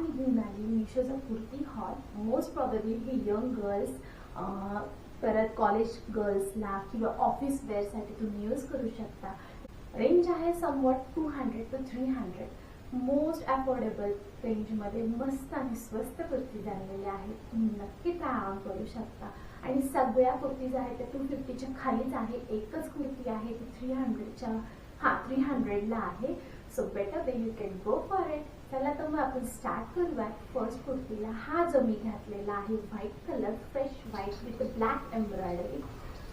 मी घेऊन आली मिशोचा कुर्ती हॉल मोस्ट प्रॉबेबली हे यंग गर्ल्स परत कॉलेज गर्ल्सला किंवा ऑफिस वेअरसाठी तुम्ही यूज करू शकता. रेंज आहे somewhat two hundred to three hundred most affordable रेंजमध्ये मस्त आणि स्वस्त कुर्तीज आणलेल्या आहेत तुम्ही नक्की ट्राय करू शकता. आणि सगळ्या कुर्तीज आहेत त्या टू फिफ्टीच्या खालीच आहे. एकच कुर्ती आहे ती थ्री हंड्रेडच्या हा थ्री हंड्रेडला आहे. So better they you can go for it त्याला तर मग आपण स्टार्ट करूयात फर्स्ट कुर्तीला हा जो मी घातलेला आहे white colour fresh white with black embroidery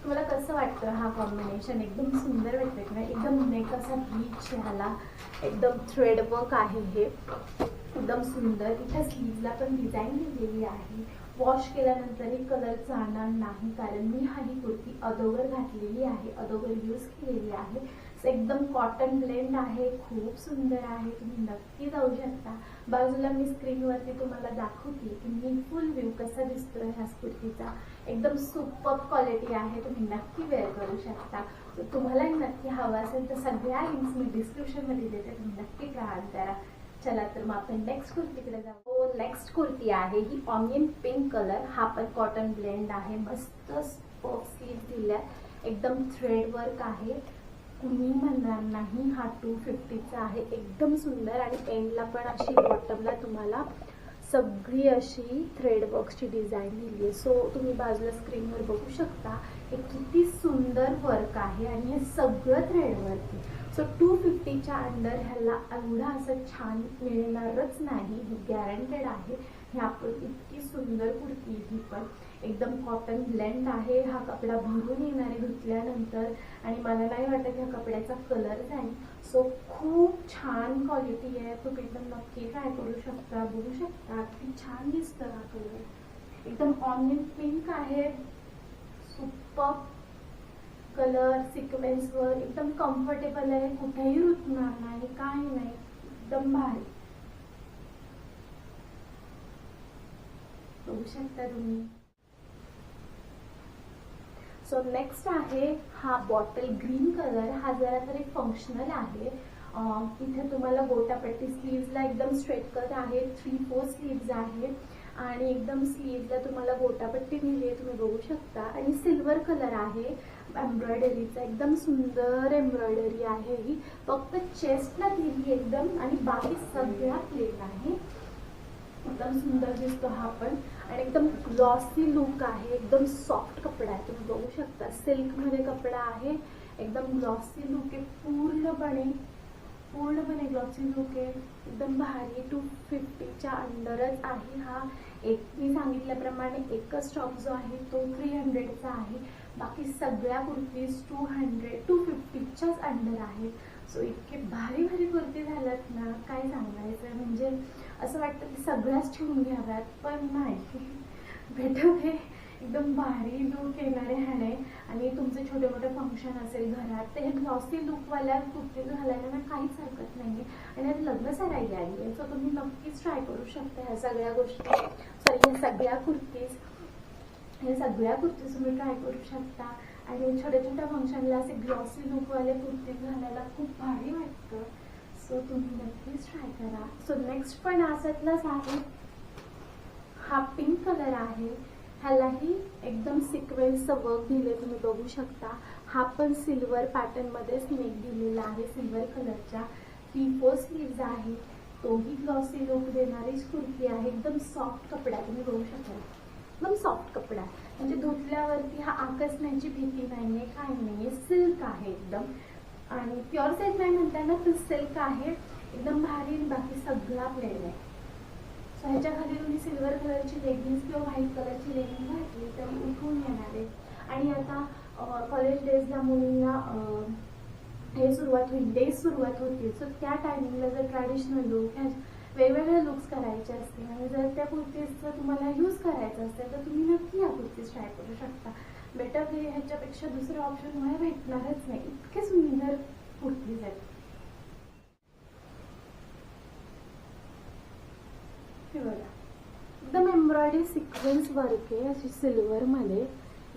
तुम्हाला कसं वाटतं हा कॉम्बिनेशन एकदम सुंदर वाटतं ना एकदम नेक असा रिच ह्याला एकदम थ्रेड वर्क आहे हे. एकदम सुंदर. इथं स्लीवला पण डिझाईन दिलेली आहे. वॉश केल्यानंतरही कलर जाणार नाही कारण मी हा ही कुर्ती अदोगर घातलेली आहे अदोगर यूज केलेली आहे. एकदम कॉटन ब्लेंड आहे खूप सुंदर आहे. तुम्ही नक्की जाऊ शकता. बाजूला मी स्क्रीनवरती तुम्हाला दाखवते की मी फुल व्ह्यू कसा दिसतोय ह्या कुर्तीचा एकदम सुपर क्वालिटी आहे. तुम्ही नक्की वेअर करू शकता. तुम्हालाही नक्की हवं असेल तर सगळ्या लिंक्स मी डिस्क्रिप्शनमध्ये देते. तुम्ही नक्की ट्राय करा. चला तर मग आपण नेक्स्ट कुर्तीकडे जाऊ. हो, नेक्स्ट कुर्ती आहे. ही ऑनियन पिंक कलर हा पण कॉटन ब्लेंड आहे. मस्त पफ स्लीव दिल्या एकदम थ्रेड वर्क आहे. कुणी म्हणणार नाही. हा टू फिफ्टीचा आहे. एकदम सुंदर आणि एंडला पण अशी बॉटमला तुम्हाला सगळी अशी थ्रेड वर्क्सची डिझाईन दिली आहे. सो तुम्ही बाजूला स्क्रीनवर बघू शकता. हे किती सुंदर वर्क आहे आणि हे सगळं थ्रेडवरती सो टू फिफ्टीच्या अंडर ह्याला एवढा असं छान मिळणारच नाही. ही गॅरंटेड आहे. हे आपण इतकी सुंदर कुर्ती ही पण एकदम कॉटन ब्लेंड आहे. हा कपडा भरून येणार आहे धुतल्यानंतर आणि मला नाही वाटत ह्या कपड्याचा कलर जाईल सो खूप छान क्वालिटी आहे. तुम्ही एकदम नक्की ट्राय करू शकता बघू शकता. किती छान दिसतं हा कलर एकदम ऑनियन पिंक आहे. सुपर कलर सिक्वेन्सवर एकदम कम्फर्टेबल आहे. कुठेही रुतणार नाही काही नाही. एकदम भारी. बघू शकता तुम्ही. सो नेक्स्ट आहे हा बॉटल ग्रीन कलर हा जरा तरी फंक्शनल आहे. इथे तुम्हाला गोटापट्टी स्लीव्हला एकदम स्ट्रेट कट आहे थ्री फोर स्लीव्ज आहे. आणि एकदम स्लीव्हला तुम्हाला गोटापट्टी दिली आहे तुम्ही बघू शकता. आणि सिल्वर कलर आहे. एम्ब्रॉयडरीचा एकदम सुंदर एम्ब्रॉयडरी आहे ही. फक्त चेस्टला दिली एकदम. आणि बाकी सगळ्या प्लेन आहे. एकदम सुंदर दिसतो हा पण. आणि एकदम ग्लॉसी लुक आहे एकदम सॉफ्ट कपडा आहे. तुम्ही बघू शकता सिल्कमध्ये कपडा आहे एकदम ग्लॉसी लुक आहे पूर्णपणे पूर्णपणे ग्लॉसी लुक आहे. एकदम भारी टू फिफ्टीच्या अंडरच आहे हा. एक मी सांगितल्याप्रमाणे एकच स्टॉक जो आहे तो थ्री हंड्रेडचा आहे. बाकी सगळ्या कुर्तीज टू हंड्रेड टू फिफ्टीच्याच अंडर आहेत. सो इतके भारी भारी कुर्ती झाल्यात ना काय सांगायचं? म्हणजे असं वाटतं की सगळ्याच ठेवून घ्याव्यात पण नाही. भेटव हे एकदम भारी लुक येणारे ह्याने. आणि तुमचे छोटे मोठे फंक्शन असेल घरात तर हे ग्लॉसी लुकवाल्या कुर्तीज घालायला ना काहीच हरकत नाही आणि आता लग्न सराई आली आहे सो तुम्ही नक्कीच ट्राय करू शकता ह्या सगळ्या गोष्टी. सॉरी ह्या सगळ्या कुर्तीज. हे सगळ्या कुर्तीज तुम्ही ट्राय करू शकता. आणि छोट्या छोट्या फंक्शनला असे ग्लॉसी लुकवाले कुर्तीज घालायला खूप भारी वाटतं. सो तुम्ही नक्कीच ट्राय करा. सो नेक्स्ट पण असातलाच आहे. हा पिंक कलर आहे. ह्यालाही एकदम सिक्वेन्सचं वर्क दिले तुम्ही बघू शकता. हा पण सिल्वर पॅटर्नमध्येच नेक दिलेला आहे सिल्वर कलरच्या थ्री फोर स्लीव्ज आहे. तोही ग्लॉसी लुक देणारीच कुर्ती आहे. एकदम सॉफ्ट कपडा तुम्ही बघू शकता एकदम सॉफ्ट कपडा. आहे. म्हणजे धुतल्यावरती हा आकसण्याची भीती नाही आहे काय आहे सिल्क आहे एकदम. आणि प्युअर सिल्क नाही म्हणताना तर सिल्क आहे. एकदम भारी आणि बाकी सगळा प्लेन आहे. सो ह्याच्या खाली तुम्ही सिल्वर कलरची लेगिन्स किंवा व्हाईट कलरची लेगिन्स घातली तर उठून येणार आहे. आणि आता कॉलेज डेजला मुलींना हे सुरुवात होईल डेज सुरुवात होतील. सो त्या टायमिंगला जर ट्रॅडिशनल लुक ह्या वेगवेगळे लुक्स करायचे असतील आणि जर त्या कुर्तीजचं तुम्हाला यूज करायचं असेल तर तुम्ही नक्की या कुर्तीज ट्राय करू शकता. बेटर हे ह्याच्यापेक्षा दुसरं ऑप्शन मला भेटणारच नाही. इतके सुंदर कुर्तीज आहेत. हे बघा. एकदम एम्ब्रॉयडरी सिक्वेन्स वर्क आहे अशी सिल्वर मध्ये.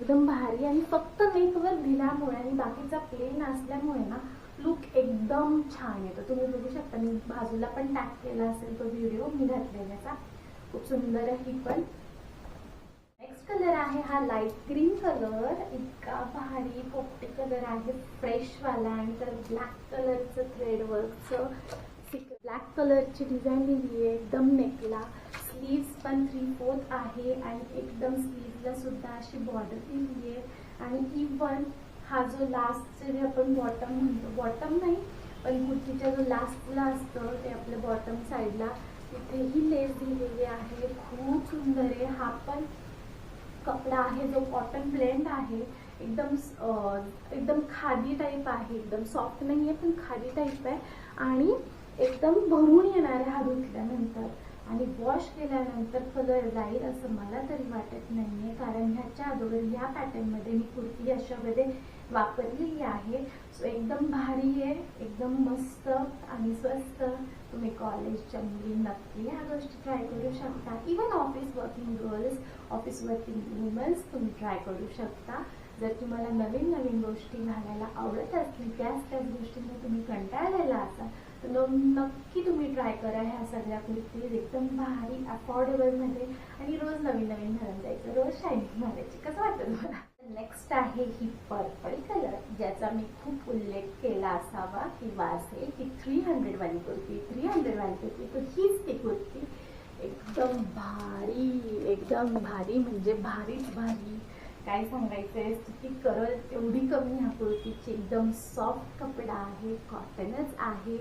एकदम भारी आणि फक्त नेकवर दिल्यामुळे आणि बाकीचा प्लेन असल्यामुळे ना लुक एकदम छान येतो. तुम्ही बघू शकता मी बाजूला पण टॅग केला असेल तो व्हिडिओ मी घातलेल्याचा खूप सुंदर आहे ही पण. आहे हा लाइट ग्रीन कलर इतका भारी पोपटी कलर आहे. फ्रेश वाला आणि तर ब्लॅक कलरचं थ्रेड वर्कचं ब्लॅक कलरची डिझाईन दिली आहे. एकदम नेकला स्लीव्स पण थ्री फोर्थ आहे आणि एकदम स्लीव्हला सुद्धा अशी बॉर्डर दिली आहे. आणि इवन हा जो लास्ट जे आपण बॉटम म्हणतो बॉटम नाही पण कुर्तीच्या जो लास्टला असतं ते आपल्या बॉटम साईडला तिथेही लेस दिलेली आहे. खूप सुंदर आहे. हा पण कपडा आहे जो कॉटन ब्लेंड आहे एकदम एकदम खादी टाईप आहे एकदम सॉफ्ट नाही आहे पण खादी टाईप आहे. आणि एकदम भरून येणार आहे हा धुतल्यानंतर आणि वॉश केल्यानंतर कलर जाईल असं मला तरी वाटत नाही आहे कारण ह्याच्या अगोदर ह्या पॅटर्नमध्ये मी कुर्ती अशामध्ये वापरलेली आहे. सो एकदम भारी आहे एकदम मस्त आणि स्वस्त. तुम्ही कॉलेजच्या मुली नक्की ह्या गोष्टी ट्राय करू शकता. Even office working girls office working womans तुम्ही ट्राय करू शकता. जर तुम्हाला नवीन नवीन गोष्टी घालायला आवडत असतील त्याच त्याच गोष्टींना तुम्ही कंटाळलेला असाल तर नक्की तुम्ही ट्राय करा ह्या सगळ्या कुर्तीज म्हणजे एकदम भारी अफोर्डेबलमध्ये आणि रोज नवीन नवीन घालून जायचं. रोज शायनिंग मारायची कसं वाटतं तुम्हाला? नेक्स्ट आहे ही पर्पल कलर ज्याचा मी खूप उल्लेख केला असावा किंवा असेल की थ्री हंड्रेड वाली कुर्ती थ्री हंड्रेड वाली कुर्ती. तर हीच ती कुर्ती. एकदम भारी एकदम भारी म्हणजे भारीच भारी. काय सांगायचंय? ती करल एवढी कमी ह्या कुर्तीची. एकदम सॉफ्ट कपडा आहे कॉटनच आहे.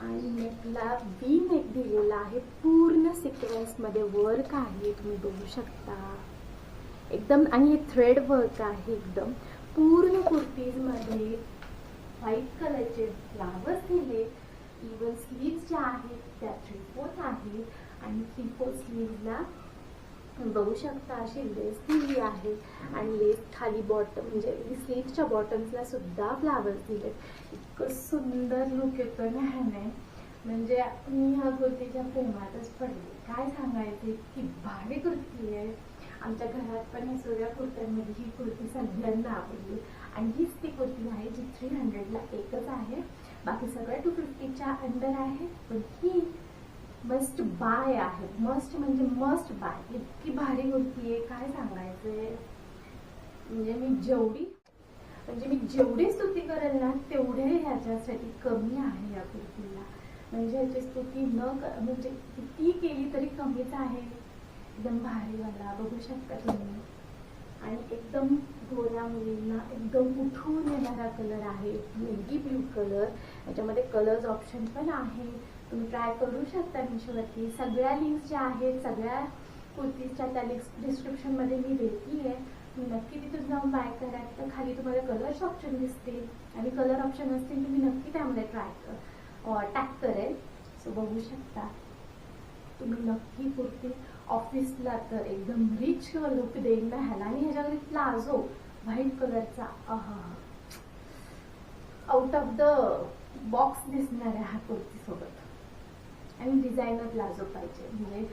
आणि नेकला वी नेक दिलेला आहे. पूर्ण सिक्वेन्समध्ये वर्क आहे. तुम्ही बघू शकता. एकदम आणि हे थ्रेड वर्क आहे एकदम. पूर्ण कुर्तीजमध्ये व्हाईट कलरचे फ्लावर्स दिले. इवन स्लीव्स ज्या आहेत त्या थ्री फोर्थ आहेत. आणि थ्री फोर्थ स्लीव्हला बघू शकता अशी लेस दिली आहे. आणि लेस खाली बॉटम म्हणजे स्लीवच्या बॉटम्सला सुद्धा फ्लावर्स दिले इतकं सुंदर लुक येतो ना ह्याने. म्हणजे मी ह्या कुर्तीच्या प्रेमातच पडले. काय सांगायचे? की भारी कुर्ती आहे. आमच्या घरात पण या सगळ्या कुर्त्यांमध्ये ही कुर्ती सगळ्यांना आवडली. आणि हीच ती कुर्ती आहे जी थ्री हंड्रेडला एकच आहे. बाकी सगळ्या टू फिफ्टीच्या अंडर आहे. पण ही मस्ट बाय आहे. मस्ट म्हणजे मस्ट बाय इतकी भारी होती आहे. काय सांगायचंय? म्हणजे मी जेवढी म्हणजे मी जेवढी स्तुती करेल ना तेवढे ह्याच्यासाठी कमी आहे या कुर्तीला म्हणजे ह्याची स्तुती न क- म्हणजे किती केली तरी कमीच आहे. एकदम भारीवाला बघू शकता तुम्ही. आणि एकदम गोऱ्या मुलींना एकदम उठून येणारा कलर आहे. नेव्ही ब्ल्यू कलर याच्यामध्ये कलर्स ऑप्शन पण आहे. तुम्ही ट्राय करू शकता मिशोवरती सगळ्या लिंक्स ज्या आहेत सगळ्या कुर्तीजच्या त्या लिंक्स डिस्क्रिप्शनमध्ये मी देते आहे तुम्ही नक्की तिथून जाऊन बाय करा. तर खाली तुम्हाला कलर्स ऑप्शन दिसतील आणि कलर ऑप्शन असतील तुम्ही नक्की त्यामध्ये ट्राय टॅग करेल. सो बघू शकता. तुम्ही नक्की कुर्ती ऑफिसला तर एकदम रिच लुक देईल ना ह्याला. आणि ह्याच्याकडे प्लाझो व्हाईट कलरचा. आउट ऑफ द बॉक्स दिसणार आहे हा कुर्ती सोबत आणि डिझायनर प्लाझो पाहिजे. म्हणजे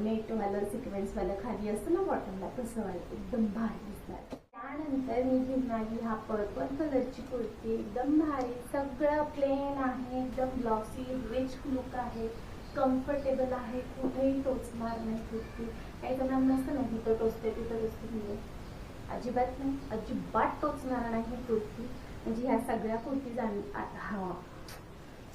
नेटवालं सिक्वेन्सवालं खाली असतं ना बॉटमला तसं वाटतं. एकदम भारी दिसणार. त्यानंतर मी घेणारी हा पर्पल कलरची कुर्ती. एकदम भारी. सगळं प्लेन आहे. एकदम ग्लॉसी रिच लुक आहे. कम्फर्टेबल आहे. कुठेही टोचणार नाही कुर्ती. काही जणांना नसतं ना तिथं टोचते तिथं टोचते. म्हणजे अजिबात नाही. अजिबात टोचणार नाही कुर्ती. म्हणजे ह्या सगळ्या कुर्तीज हा.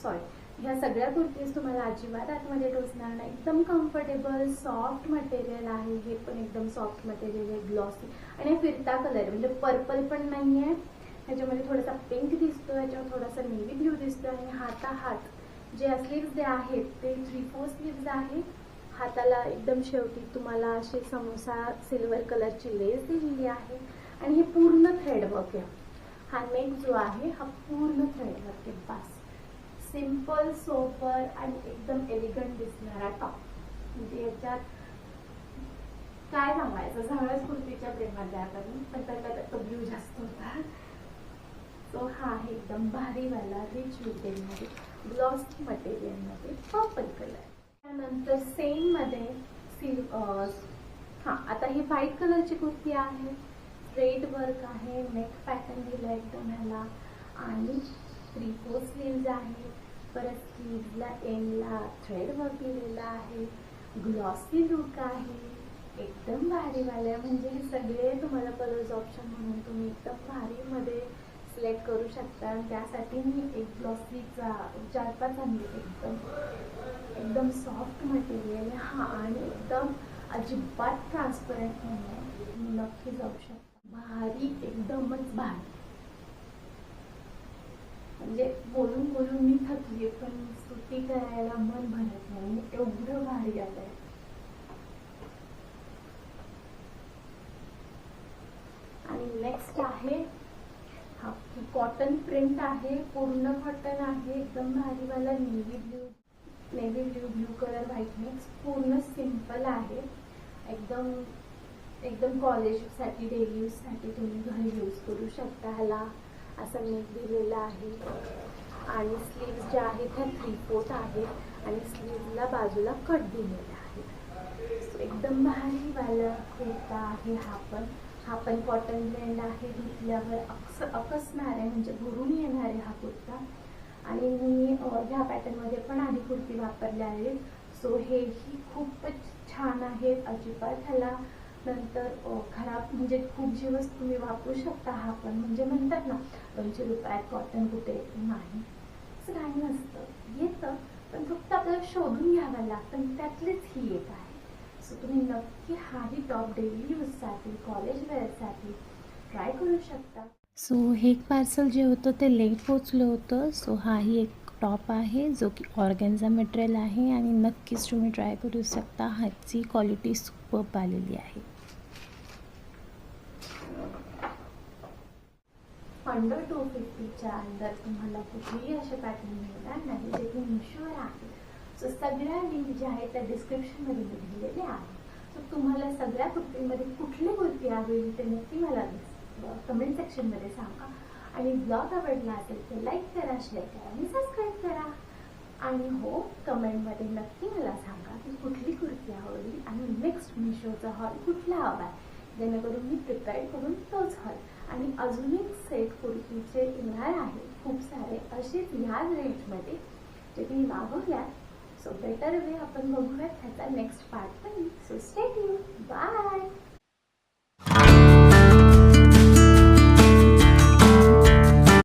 सॉरी ह्या सगळ्या कुर्तीज तुम्हाला अजिबात आतमध्ये टोचणार नाही. एकदम कम्फर्टेबल सॉफ्ट मटेरियल आहे. हे पण एकदम सॉफ्ट मटेरियल आहे ग्लॉसी आणि फिरता कलर म्हणजे पर्पल पण नाही आहे ह्याच्यामध्ये थोडासा पिंक दिसतो ह्याच्यावर थोडासा नेव्ही ब्ल्यू दिसतो आणि हाता हात जे स्लीव्स जे आहेत ते थ्री फोर स्लीव्ज आहेत हाताला एकदम शेवटी तुम्हाला असे समोसा सिल्वर कलरची लेस दिलेली आहे. आणि हे पूर्ण थ्रेडवर्क आहे. हा नेक जो आहे हा पूर्ण थ्रेडवर्क आहे. पास सिंपल सोपर आणि एकदम एलिगंट दिसणारा टॉप म्हणजे याच्यात काय सांगायचं? सगळ्याच कुर्तीच्या प्रेमात द्या आपण पण त्याच्यात तो ब्ल्यू जास्त होता. सो हा आहे एकदम भारीवाला रिच मटेरियलमध्ये ग्लॉसी मटेरियलमध्ये पर्पल कलर त्यानंतर सेममध्ये हां आता ही व्हाईट कलरची कुर्ती आहे. रेड वर्क आहे नेक पॅटर्न दिला एकदम ह्याला आणि थ्री फोर स्लीव्ज आहे. परत स्लीव्जला एंडला थ्रेड वर्क केलेला आहे. ग्लॉसी लुक आहे. एकदम भारीवाल्या म्हणजे हे सगळे तुम्हाला कलर्स ऑप्शन म्हणून तुम्ही एकदम भारीमध्ये सिलेक्ट करू शकता. आणि त्यासाठी मी एक ग्लॉसीचा चार पाच आणले. एकदम एकदम सॉफ्ट मटेरियल हा आणि एकदम अजिबात ट्रान्सपरंट नाही आहे नक्कीच जाऊ शकता. भारी एकदमच भारी. म्हणजे बोलून बोलून मी थकली पण स्तुती करायला मन भरत नाही. एवढं भारी आलंय आणि नेक्स्ट आहे हा कॉटन प्रिंट आहे पूर्ण कॉटन आहे एकदम भारीवाला navy blue navy blue blue colour white mix पूर्ण सिंपल आहे. एकदम एकदम कॉलेजसाठी डेली यूजसाठी तुम्ही घरी यूज करू शकता ह्याला. असं नेक दिलेला आहे. आणि स्लीव्ज ज्या आहेत त्या थ्री फोर्थ आहेत आणि स्लीव्जला बाजूला कट दिलेला आहे. सो एकदम भारीवाला कुर्ता आहे हा पण. हा पण कॉटन ब्रँड आहे. धुतल्यावर अक्स अकसणार आहे म्हणजे भरून येणार आहे हा कुर्ता. आणि मी ह्या पॅटर्नमध्ये पण आधी कुर्ती वापरल्या आहेत. सो हेही खूपच छान आहेत अजिबात ह्याला नंतर खराब म्हणजे खूप दिवस तुम्ही वापरू शकता हा पण म्हणजे म्हणतात ना दोनशे रुपयात कॉटन कुठे नाही. असं काही नसतं. येतं पण फक्त आपल्याला शोधून घ्यावं लागतं त्यातलीच ही एक आहे. सो तुम्ही नक्की हाही टॉप डेली यूजसाठी कॉलेज वेअरसाठी ट्राय करू शकता. सो हे एक पार्सल जे होतं ते लेट पोचलं होतं. सो हाही एक टॉप आहे जो की ऑर्गॅन्झा मटेरियल आहे आणि नक्कीच तुम्ही ट्राय करू शकता. ह्याची क्वालिटी सुपर्ब आलेली आहे. अंडर टू फिफ्टीच्या अंडर तुम्हाला कुठेही असे पॅटर्न मिळणार नाही जे की मिशोवर आहे. सो सगळ्या लिंक ज्या आहेत त्या डिस्क्रिप्शनमध्ये मी आहेत. आहे सो तुम्हाला सगळ्या कुर्तीमध्ये कुठली कुर्ती आवडली ते नक्की मला कमेंट सेक्शनमध्ये सांगा. आणि ब्लॉग आवडला असेल तर लाईक करा शेअर करा आणि सबस्क्राईब करा. आणि हो कमेंटमध्ये नक्की मला सांगा की कुठली कुर्ती आवडली आणि नेक्स्ट मिशोचा हॉल कुठला हवा आहे. जेणेकरून मी प्रिपेअर करून तोच हॉल. आणि अजून एक सेट कुर्तीचे येणार आहे खूप सारे असेच ह्याच रेंजमध्ये जे तुम्ही मागवल्या सो बेटर वे आपण बघूयात ह्याचा नेक्स्ट पार्ट पण. So stay bye